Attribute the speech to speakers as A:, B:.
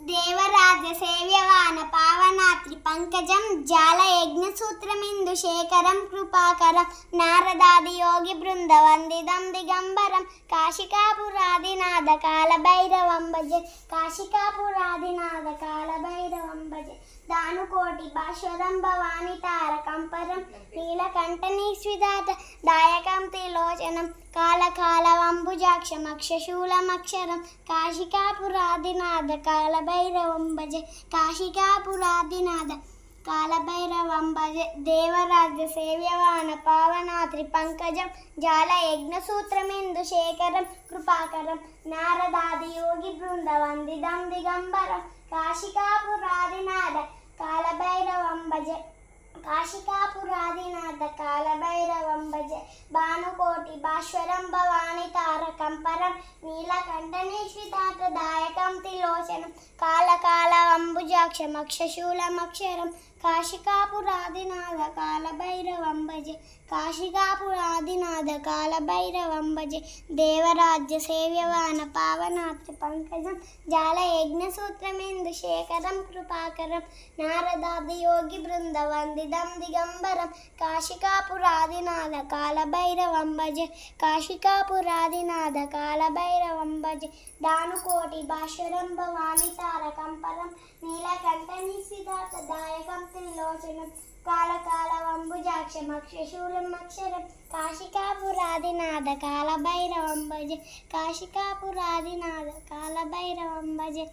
A: దేవరాజ సేవ్యవాన పావనాత్రి పంకజం జాల యజ్ఞ సూత్రమిందు శేఖరం కృపాకరం నారదాది యోగి బృంద వందిదం దిగంబరం కాశికాపురాదినాథ కాల భైరవం కాశికాపురాదినాథ కాల భైరవం దానుకోటి భాస్వరం భవాని తారకం నీలకంఠని స్విదాత దాయకం త్రిలోచనం కాళకాళవంబుజాక్షమక్షశూలమక్షరం కాశికాపురాదినాథ కాలభైరవం భజ కాశికాపురాదినాథ కాలభైరవం భజే దేవరాజ్య సేవ్యవాన పావనాత్రి పంకజం జాల యజ్ఞసూత్రమిందు శేఖరం కృపాకరం నారదాది యోగి బృంద వందిదం దిగంబరం కాశికాపురాదినాథ కాలభైరవం భజే కాశికాపురాదినాథ కాలభైరవం భజ భానుకోటి భాస్వరం భవాని తారకంపరం నీలకంఠని శ్రీతాత దాయకం తిలోచనం కాలకాల అంబుజాక్షమక్షశూలమక్షరం కాశికాపురాదినాథ కాలభైరవంబజే కాశికాపురాదినాథ కాలభైరవంబజే దేవరాజ్య సేవ్యవాన పావనాత్రి పంకజం జాల యజ్ఞసూత్రమేందు శేఖరం కృపాకరం నారదాది యోగి బృంద వందిదం దిగంబరం కాశికాపురాదినాథ కాలభైరవంబజే కాశికాపురాదినాథ కాలభైరవంబజే దానుకోటి భాస్వరం భవాని తారకంపరం నీలకంఠని దాయకం త్రిలోచనం కాలకాల వంబుజాక్షమక్షశూలం అక్షరం కాశికాపురాదినాథ కాలభైరవం భజే కాశికాపురాదినాథ కాలభైరవం భజే